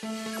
สวั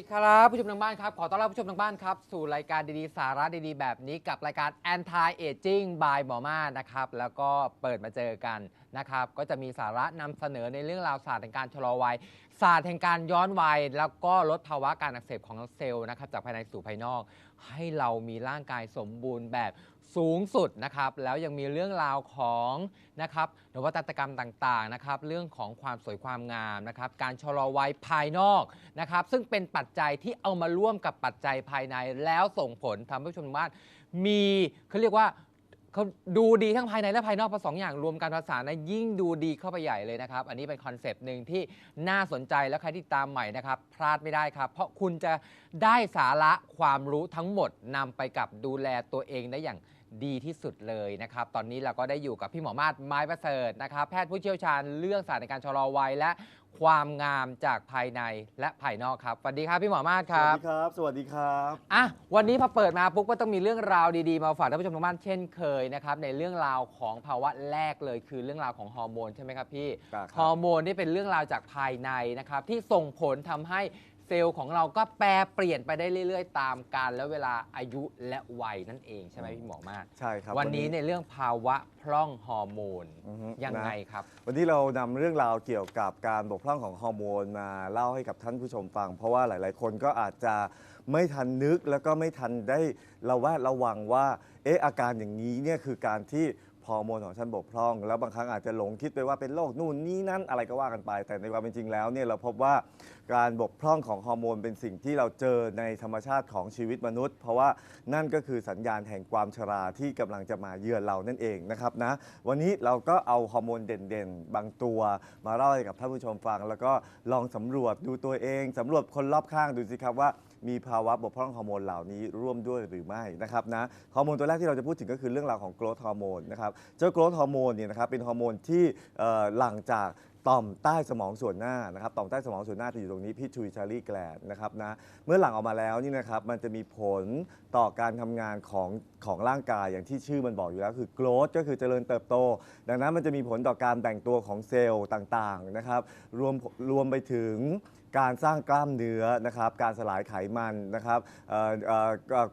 ดีครับผู้ชมทางบ้านครับขอต้อนรับผู้ชมทางบ้านครับสู่รายการดีๆ สาระดีๆ แบบนี้กับรายการ Anti Aging by หมอมานะครับแล้วก็เปิดมาเจอกันนะครับก็จะมีสาระนำเสนอในเรื่องราวศาสตร์แห่งการชะลอวัยศาสตร์แห่งการย้อนวัย แล้วก็ลดภาวะการอักเสบของเซลล์นะครับจากภายในสู่ภายนอก ให้เรามีร่างกายสมบูรณ์แบบ สูงสุดนะครับแล้วยังมีเรื่องราวของนะครับนวัตกรรมต่างๆนะครับเรื่องของความสวยความงามนะครับการชะลอวัยภายนอกนะครับซึ่งเป็นปัจจัยที่เอามาร่วมกับปัจจัยภายใน แล้วส่งผลทำให้ผู้ชมทางบ้านมีเขาเรียกว่าเขาดูดีทั้งภายในและภายนอกผสองอย่างรวมกันผสานนะยิ่งดูดีเข้าไปใหญ่เลยนะครับ อันนี้เป็นคอนเซปต์หนึ่งที่น่าสนใจแล้วใครที่ตามใหม่นะครับ พลาดไม่ได้ครับ เพราะคุณจะได้สาระความรู้ทั้งหมดนำไปกับดูแลตัวเองได้อย่าง ดีที่สุดเลยนะครับ ตอนนี้เราก็ได้อยู่กับพี่หมอมาศไม้ประเสริฐนะครับ แพทย์ผู้เชี่ยวชาญเรื่องศาสตร์ในการชะลอวัยและความงามจากภายในและภายนอกครับสวัสดีครับพี่หมอมาศคสวัรัสบดีครับ สวัสดีครับ อะวันนี้พอเปิดมาปุ๊บก็ต้องมีเรื่องราวดีๆมาฝากท่านผู้ชมทางบ้านเช่นเคยนะครับในเรื่องราวของภาวะแรกเลยคือเรื่องราวของฮอร์โมนใช่ไหมครับพี่ ครับ ฮอร์โมนนี่เป็นเรื่องราวจากภายในนะครับที่ส่งผลทำให้ เซลล์ของเราก็แปรเปลี่ยนไปได้เรื่อย ๆ ตามกาลและเวลาอายุและวัยนั่นเองใช่ไหมพี่หมอมาก ใช่ครับวันนี้ในเรื่องภาวะพร่องฮอร์โมนอือฮึยังไงนะ ครับ วันนี้เรานำเรื่องราวเกี่ยวกับการบกพร่องของฮอร์โมนมาเล่าให้กับท่านผู้ชมฟัง เพราะว่าหลาย ๆ คนก็อาจจะไม่ทันนึกแล้วก็ไม่ทันได้ระแวดระวังว่า เอ๊ะอาการอย่างนี้เนี่ยคือการที่ฮ อร์โมนของฉันบกพร่อง แล้วบางครั้งอาจจะหลงคิดไปว่าเป็นโรคนู่นนี่นั่นอะไรก็ว่ากันไป แต่ในความเป็นจริงแล้วเนี่ยเราพบว่าการบกพร่องของฮอร์โมนเป็นสิ่งที่เราเจอในธรรมชาติของชีวิตมนุษย์ เพราะว่านั่นก็คือสัญญาณแห่งความชราที่กำลังจะมาเยือนเรานั่นเองนะครับนะวันนี้เราก็เอาฮอร์โมนเด่นๆ บางตัว มาเล่าให้กับท่านผู้ชมฟัง แล้วก็ลองสำรวจดูตัวเองสำรวจคนรอบข้างดูสิครับว่า มีภาวะบกพร่องฮอร์โมนเหล่านี้ร่วมด้วยหรือไม่นะครับนะฮอร์โมนตัวแรกที่เราจะพูดถึงก็คือเรื่องราวของโกรทฮอร์โมนนะครับเจ้าโกรทฮอร์โมนเนี่ยนะครับเป็นฮอร์โมนที่หลังจากต่อมใต้สมองส่วนหน้านะครับต่อมใต้สมองส่วนหน้าจะอยู่ตรงนี้พิทู i ชารีแกลนนะครับนะเมื่อหลั่งออกมาแล้วนี่นะครับมันจะมีผลต่อการทำงานของของร่างกายอย่างที่ชื่อมันบอกอยู่แล้วคือ growth ก็คือเจริญเติบโต ดังนั้นมันจะมีผลต่อการแบ่งตัวของเซลล์ต่างๆนะครับรวมรวมไปถึง การสร้างกล้ามเนื้อนะครับการสลายไขมันนะครับ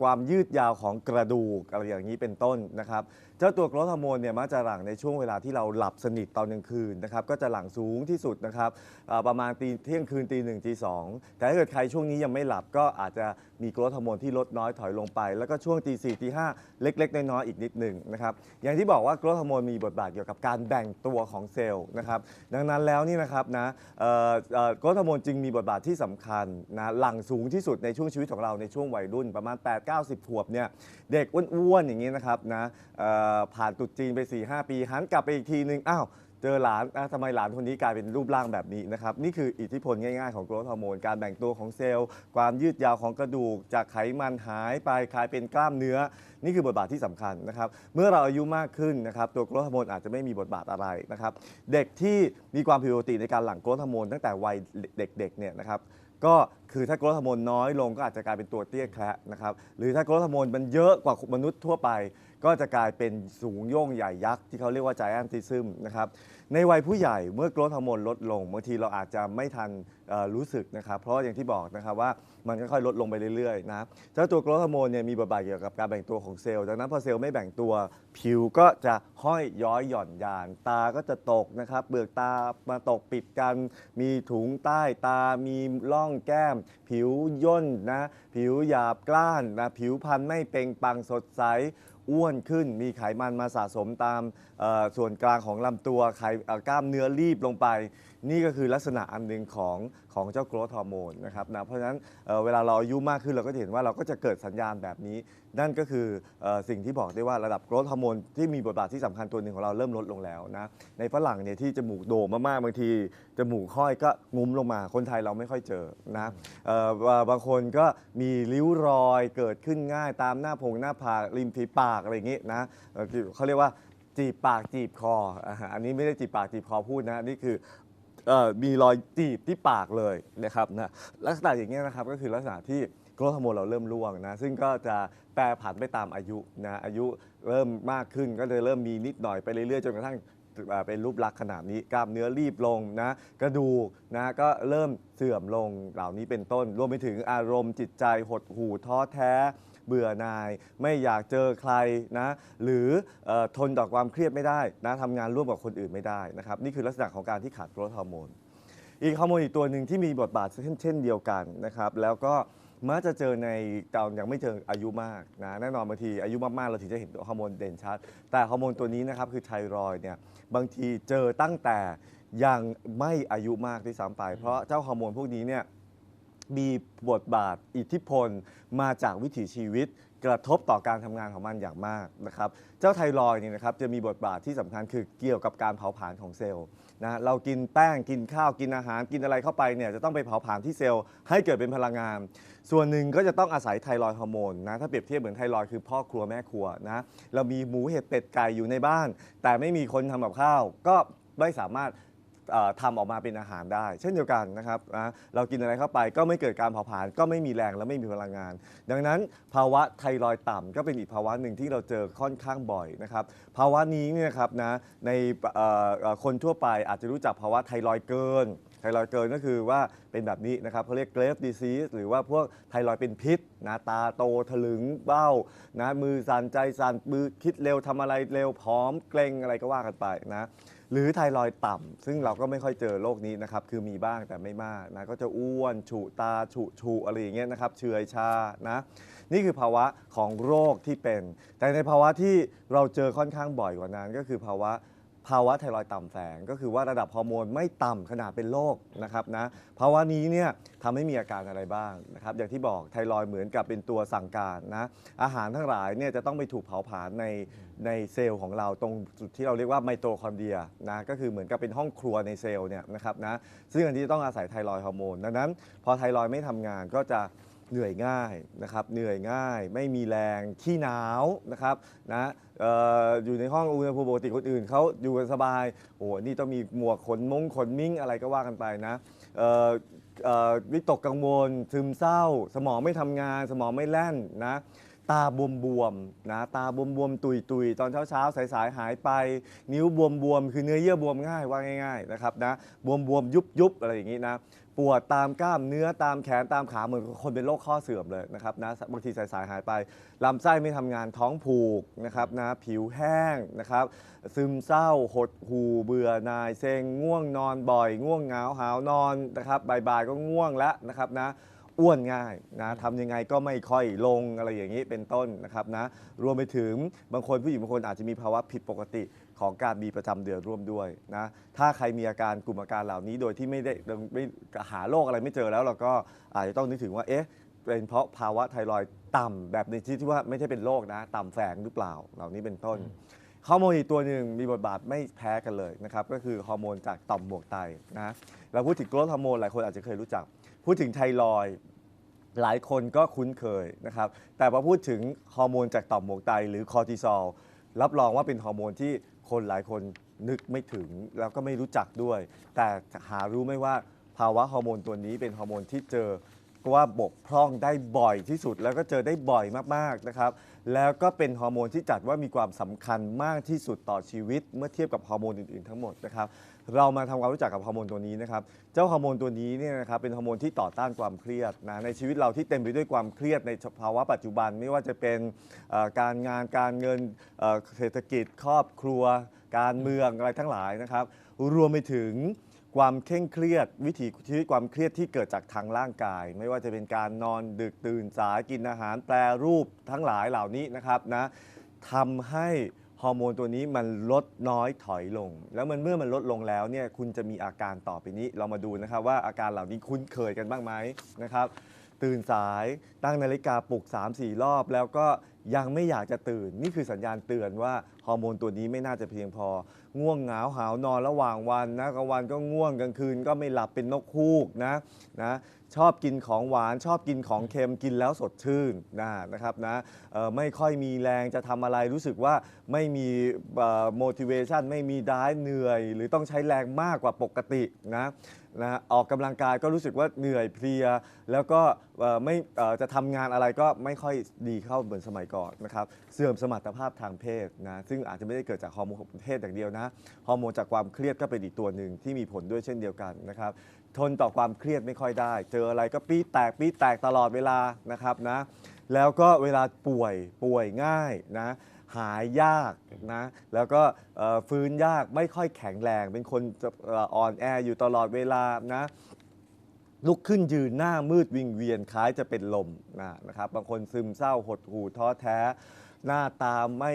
ความยืดยาวของกระดูกอะไรอย่างนี้เป็นต้นนะครับ เจ้าตัวกรทฮอร์โมนเนี่ยมักจะหลั่งในช่วงเวลาที่เราหลับสนิทตอนกลางคืนนะครับก็จะหลั่งสูงที่สุดนะครับเอ่อประมาณตีเที่ยงคืนตีหนึ่งตีสองแต่ถ้าเกิดใครช่วงนี้ยังไม่หลับก็อาจจะมีกรทฮอร์โมนที่ลดน้อยถอยลงไป แล้วก็ช่วงตีสี่ตีห้าเล็ก ๆ น้อยๆอีกนิดหนึ่งนะครับอย่างที่บอกว่ากรทฮอร์โมนมีบทบาทเกี่ยวกับการแบ่งตัวของเซลล์นะครับดังนั้นแล้วนี่นะครับนะเอ่อเอ่อกรทฮอร์โมนจึงมีบทบาทที่สำคัญนะหลั่งสูงที่สุดในช่วงชีวิตของเราในช่วงวัยรุ่นประมาณ 8-90ขวบเนี่ยเด็กอ้วนๆอย่างนี้นะครับนะเอ่อผ่านตรุดจีนไป4-5ปีหันกลับไปอีกทีนึงอ้าวเจอหลานอะทำไมหลานคนนี้กลายเป็นรูปร่างแบบนี้นะครับ นี่คืออิทธิพลง่ายๆของโกรทฮอร์โมน การแบ่งตัวของเซลล์ ความยืดยาวของกระดูก จากไขมันหายไปกลายเป็นกล้ามเนื้อ นี่คือบทบาทที่สำคัญนะครับ เมื่อเราอายุมากขึ้นนะครับตัวโกรทฮอร์โมนอาจจะไม่มีบทบาทอะไรนะครับ เด็กที่มีความผิดปกติในการหลั่งโกรทฮอร์โมนตั้งแต่วัยเด็กๆเนี่ยนะครับก็ คือถ้าโกรทฮอร์โมนน้อยลงก็อาจจะกลายเป็นตัวเตี้ยแคระนะครับหรือถ้าโกรทฮอร์โมนมันเยอะกว่ามนุษย์ทั่วไป ก็จะกลายเป็นสูงโย่งใหญ่ยักษ์ที่เขาเรียกว่า giantism นะครับในวัยผู้ใหญ่เมื่อโกรทฮอร์โมนลดลงบางทีเราอาจจะไม่ทันรู้สึกนะครับเพราะอย่างที่บอกนะครับว่ามันค่อยๆลดลงไปเรื่อยๆนะครับเจ้าตัวโกรทฮอร์โมนเนี่ยมีบทบาทเกี่ยวกับการแบ่งตัวของเซลล์ดังนั้นพอเซลล์ไม่แบ่งตัวผิวก็จะห้อยย้อยหย่อนยาน ตาก็จะตกนะครับเปลือกตามาตกปิดกันมีถุงใต้ตามีร่องแก้มผิวย่นนะผิวหยาบกล้านนะผิวพรรณไม่เปล่งปลังสดใสอ้วนขึ้นมีไขมันมาสะสมตามส่วนกลางของลำตัวไข่กล้ามเนื้อรีบลงไป นี่ก็คือลักษณะอันหนึ่งของของเจ้าโกรทฮอร์โมนนะครับนะเพราะฉะนั้นเอ่อเวลาเราอายุมากขึ้นเราก็จะเห็นว่าเราก็จะเกิดสัญญาณแบบนี้ นั่นก็คือเอ่อสิ่งที่บอกได้ว่าระดับโกรทฮอร์โมนที่มีบทบาทที่สำคัญตัวหนึ่งของเราเริ่มลดลงแล้วนะในฝรั่งเนี่ยที่จมูกโด่งมากๆบางทีจมูกค่อยก็งุ้มลงมาคนไทยเราไม่ค่อยเจอนะเอ่อบางคนก็มีริ้วรอยเกิดขึ้นง่ายตามหน้าพงหน้าผากริมฝีปากอะไรอย่างงี้นะเอ่อเขาเรียกว่า จีบปากจีบคออ่าอันนี้ไม่ได้จีบปากจีบคอพูดนะ นี่คือ เอ่อมีรอยจีบที่ปากเลยนะครับนะลักษณะอย่างเงี้ยนะครับก็คือลักษณะที่โกรทฮอร์โมนเราเริ่มร่วงนะซึ่งก็จะแปรผันไปตามอายุนะอายุเริ่มมากขึ้นก็เลยเริ่มมีนิดหน่อยไปเรื่อยๆจนกระทั่ง เอ่อเป็นรูปลักษณ์ขนาดนี้กล้ามเนื้อรีบลงนะกระดูกนะก็เริ่มเสื่อมลงเหล่านี้เป็นต้น รวมไปถึงอารมณ์จิตใจหดหู่ท้อแท้ เบื่อหน่าย ไม่อยากเจอใครนะหรือเออทนต่อความเครียดไม่ได้นะทำงานร่วมกับคนอื่นไม่ได้นะครับนี่คือลักษณะของการที่ขาดโกรทฮอร์โมน อีกฮอร์โมนอีกตัวหนึ่งที่มีบทบาทเช่นเช่นเดียวกันนะครับแล้วก็มักจะเจอในตอนยังไม่เจออายุมากนะแน่นอนบางทีอายุมากๆ เราถึงจะเห็นฮอร์โมนเด่นชัด แต่ฮอร์โมนตัวนี้นะครับคือไทรอยด์เนี่ยบางทีเจอตั้งแต่ยังไม่อายุมากที่ซ้ำไป เพราะเจ้าฮอร์โมนพวกนี้เนี่ย มีบทบาทอิทธิพล มาจากวิถีชีวิต กระทบต่อการทำงานของมันอย่างมากนะครับเจ้าไทรอยด์เนี่ยนะครับจะมีบทบาทที่สำคัญคือเกี่ยวกับการเผาผลาญของเซลล์นะเรากินแป้งกินข้าวกินอาหารกินอะไรเข้าไปเนี่ยจะต้องไปเผาผลาญที่เซลล์ให้เกิดเป็นพลังงาน ส่วนหนึ่งก็จะต้องอาศัยไทรอยด์ฮอร์โมนนะถ้าเปรียบเทียบเหมือนไทรอยด์คือพ่อครัวแม่ครัวนะเรามีหมูเห็ดเป็ดไก่อยู่ในบ้าน แต่ไม่มีคนทำกับข้าวก็ไม่สามารถ ทำออกมาเป็นอาหารได้ เช่นเดียวกันนะครับนะเรากินอะไรเข้าไปก็ไม่เกิดการเผาผลาญก็ไม่มีแรงและไม่มีพลังงาน ดังนั้นภาวะไทรอยด์ต่ำก็เป็นอีกภาวะหนึ่งที่เราเจอค่อนข้างบ่อยนะครับภาวะนี้เนี่ยครับนะในเอ่อเอ่อคนทั่วไปอาจจะรู้จักภาวะไทรอยด์เกิน ไทรอยด์เกินก็คือว่าเป็นแบบนี้นะครับเขาเรียกเกรฟดีซีสหรือว่าพวกไทรอยด์เป็นพิษนะตาโตถลึงเบ้านะมือสั่นใจสั่นมือคิดเร็วทำอะไรเร็วพร้อมเกรงอะไรก็ว่ากันไปนะ หรือไทรอยด์ต่ำซึ่งเราก็ไม่ค่อยเจอโรคนี้นะครับ คือมีบ้างแต่ไม่มากนะก็จะอ้วนฉุตาฉุฉุอะไรอย่างเงี้ยนะครับเฉื่อยชานะ นี่คือภาวะของโรคที่เป็น แต่ในภาวะที่เราเจอค่อนข้างบ่อยกว่านั้นก็คือภาวะ ภาวะไทรอยด์ต่ำแฝงก็คือว่าระดับฮอร์โมนไม่ต่ำขนาดเป็นโรคนะครับนะภาวะนี้เนี่ยทำให้มีอาการอะไรบ้างนะครับอย่างที่บอกไทรอยด์เหมือนกับเป็นตัวสั่งการนะอาหารทั้งหลายเนี่ยจะต้องไปถูกเผาผลาญในในเซลล์ของเราตรงจุดที่เราเรียกว่าไมโตคอนเดรียนะก็คือเหมือนกับเป็นห้องครัวในเซลล์เนี่ยนะครับนะซึ่งอันนี้ต้องอาศัยไทรอยด์ฮอร์โมนดังนั้น พอไทรอยด์ไม่ทำงานก็จะ เหนื่อยง่ายนะครับเหนื่อยง่ายไม่มีแรงขี้หนาวนะครับนะเอออยู่ในห้องอุณหภูมิปกติคนอื่นเขาอยู่กันสบายโอ้โหนี่ต้องมีหมวกขนมงขนมิ้งอะไรก็ว่ากันไปนะเอ่อเอ่อวิตกกังวลซึมเศร้า สมองไม่ทำงาน สมองไม่แล่นนะ ตาบวมบวมๆนะตาบวมบวมๆตุยตุยๆตอนเช้าเช้าสายสายๆหายไป นิ้วบวมบวมๆคือเนื้อเยื่อบวมง่ายว่าง่ายๆนะครับนะบวมบวมๆยุบยุบๆอะไรอย่างนี้นะปวดตามกล้ามเนื้อตามแขนตามขาเหมือนคนเป็นโรคข้อเสื่อมเลยนะครับนะบางทีสายสายหายไปลำไส้ไม่ทำงานท้องผูกนะครับนะผิวแห้งนะครับ ซึมเศร้าหดหูเบื่อนายเซ็งง่วงนอนบ่อย ง่วงเหงาหาวนอนนะครับบ่ายๆก็ง่วงแล้วนะครับนะ อ้วนง่ายนะทำยังไงก็ไม่ค่อยลงอะไรอย่างนี้เป็นต้นนะครับนะรวมไปถึงบางคนผู้หญิงบางคนอาจจะมีภาวะผิดปกติของการมีประจำเดือนร่วมด้วยนะถ้าใครมีอาการกลุ่มอาการเหล่านี้โดยที่ไม่ได้ไม่หาโรคอะไรไม่เจอแล้วเราก็อาจจะต้องนึกถึงว่าเอ๊ะเป็นเพราะภาวะไทรอยด์ต่ำแบบในที่ที่ว่าไม่ใช่เป็นโรคนะ ต่ำแฝงหรือเปล่าเหล่านี้เป็นต้นฮอร์โมนอีกตัวหนึ่งมีบทบาทไม่แพ้กันเลยนะครับก็คือฮอร์โมนจากต่อมหมวกไตนะเราพูดถึงโกรทฮอร์โมนหลายคนอาจจะเคยรู้จัก พูดถึงไทรอยด์หลายคนก็คุ้นเคยนะครับ แต่พอพูดถึงฮอร์โมนจากต่อมหมวกไตหรือคอร์ติซอลรับรองว่าเป็นฮอร์โมนที่คนหลายคนนึกไม่ถึงแล้วก็ไม่รู้จักด้วย แต่หารู้ไหมว่าภาวะฮอร์โมนตัวนี้เป็นฮอร์โมนที่เจอ ก็ว่าบกพร่องได้บ่อยที่สุด แล้วก็เจอได้บ่อยมากๆนะครับ แล้วก็เป็นฮอร์โมนที่จัดว่ามีความสำคัญมากที่สุดต่อชีวิต เมื่อเทียบกับฮอร์โมนอื่นๆทั้งหมดนะครับเรามาทำความรู้จักกับฮอร์โมนตัวนี้นะครับ เจ้าฮอร์โมนตัวนี้เนี่ยนะครับเป็นฮอร์โมนที่ต่อต้านความเครียดนะในชีวิตเราที่เต็มไปด้วยความเครียดในภาวะปัจจุบัน ไม่ว่าจะเป็นการงานการเงินเศรษฐกิจครอบครัว การเมืองอะไรทั้งหลายนะครับ รวมไปถึง ความเคร่งเครียด วิถีชีวิตความเครียดที่เกิดจากทางร่างกาย ไม่ว่าจะเป็นการนอนดึกตื่นสายกินอาหารแปรรูปทั้งหลายเหล่านี้นะครับนะทำให้ฮอร์โมนตัวนี้มันลดน้อยถอยลง แล้วมันเมื่อมันลดลงแล้วเนี่ยคุณจะมีอาการต่อไปนี้ เรามาดูนะครับว่าอาการเหล่านี้คุ้นเคยกันบ้างไหมนะครับ ตื่นสายตั้งนาฬิกาปลุก 3-4 รอบ แล้วก็ยังไม่อยากจะตื่น นี่คือสัญญาณเตือนว่าฮอร์โมนตัวนี้ไม่น่าจะเพียงพอ ง่วงเหงาหาวนอนระหว่างวันนะกลางวันก็ง่วงกลางคืนก็ไม่หลับเป็นนกฮูกนะนะชอบกินของหวานชอบกินของเค็มกินแล้วสดชื่นนะนะครับนะไม่ค่อยมีแรงจะทำอะไรรู้สึกว่าไม่มี motivation ไม่มีดายเหนื่อย หรือต้องใช้แรงมากกว่าปกตินะนะออกกำลังกายก็รู้สึกว่าเหนื่อยเพลีย แล้วก็ไม่จะทำงานอะไรก็ไม่ค่อยดีเข้าเหมือนสมัยก่อนนะครับเสื่อมสมรรถภาพทางเพศนะซึ่งอาจจะไม่ได้เกิดจากฮอร์โมนของเพศอย่างเดียวนะฮอร์โมนจากความเครียดก็เป็นอีกตัวหนึ่งที่มีผลด้วยเช่นเดียวกันนะครับทนต่อความเครียดไม่ค่อยได้ เจออะไรก็ปี๊แตกปี๊แตกตลอดเวลานะครับนะแล้วก็เวลาป่วยป่วยง่ายนะหายยากนะแล้วก็ฟื้นยากไม่ค่อยแข็งแรง เป็นคนอ่อนแออยู่ตลอดเวลานะ ลุกขึ้นยืนหน้ามืดวิงเวียนคล้ายจะเป็นลมนะนะครับบางคนซึมเศร้าหดหู่ท้อแท้ หน้าตาไม่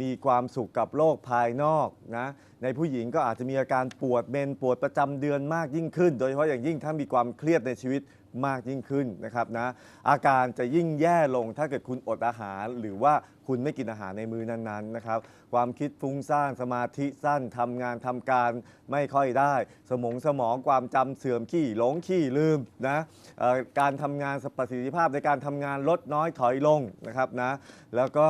มีความสุขกับโลกภายนอกนะในผู้หญิงก็อาจจะมีอาการปวดเมนปวดประจำเดือนมากยิ่งขึ้น โดยเฉพาะอย่างยิ่งถ้ามีความเครียดในชีวิต มากยิ่งขึ้นนะครับนะอาการจะยิ่งแย่ลงถ้าเกิดคุณอดอาหาร หรือว่าคุณไม่กินอาหารในมื้อนั้นๆนะครับความคิดฟุ้งซ่านสมาธิสั้นทำงานทำการไม่ค่อยได้ สมองสมองความจำเสื่อมขี้หลงขี้ลืมนะการทำงานประสิทธิภาพในการทำงานลดน้อยถอยลงนะครับนะแล้วก็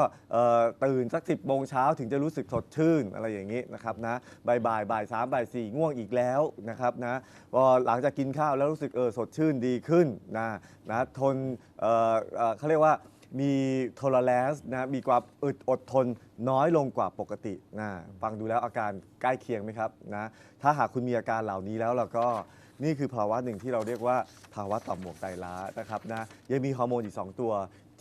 ตื่นสัก10โมงเช้าถึงจะรู้สึกสดชื่นอะไรอย่างนี้นะครับนะบ่ายบ่ายบ่ายสามบ่ายสี่ง่วงอีกแล้วนะครับนะพอหลังจากกินข้าวแล้วรู้สึกเออสดชื่นดีขึ้นนะนะทนเอ่อเอ่อเขาเรียกว่ามีโทรแลนซ์นะมีความอึดอดทนน้อยลงกว่าปกตินะฟังดูแล้วอาการใกล้เคียงไหมครับนะถ้าหากคุณมีอาการเหล่านี้แล้วเราก็นี่คือภาวะหนึ่งที่เราเรียกว่าภาวะต่อมหมวกไตล้านะครับนะยังมีฮอร์โมนอีก 2 ตัว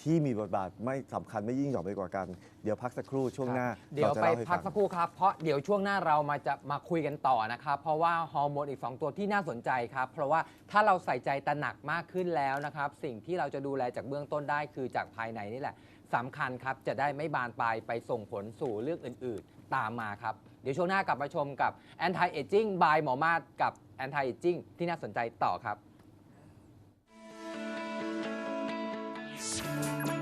ที่มีบทบาทไม่สำคัญไม่ยิ่งหย่อนไปกว่ากัน เดี๋ยวพักสักครู่ช่วงหน้าเดี๋ยวราจะไปเล่าให้พักฟังสักครู่ครับ เพราะเดี๋ยวช่วงหน้าเรามาจะมาคุยกันต่อนะครับ เพราะว่าฮอร์โมนอีก 2 ตัวที่น่าสนใจครับ เพราะว่าถ้าเราใส่ใจตระหนักมากขึ้นแล้วนะครับ สิ่งที่เราจะดูแลจากเบื้องต้นได้คือจากภายในนี่แหละสำคัญครับ จะได้ไม่บานปลายไปส่งผลสู่เรื่องอื่นๆ ตามมาครับ เดี๋ยวช่วงหน้ากลับมาชมกับ Anti Aging by หมอมาศกับ Anti Aging ที่น่าสนใจต่อครับ Peace.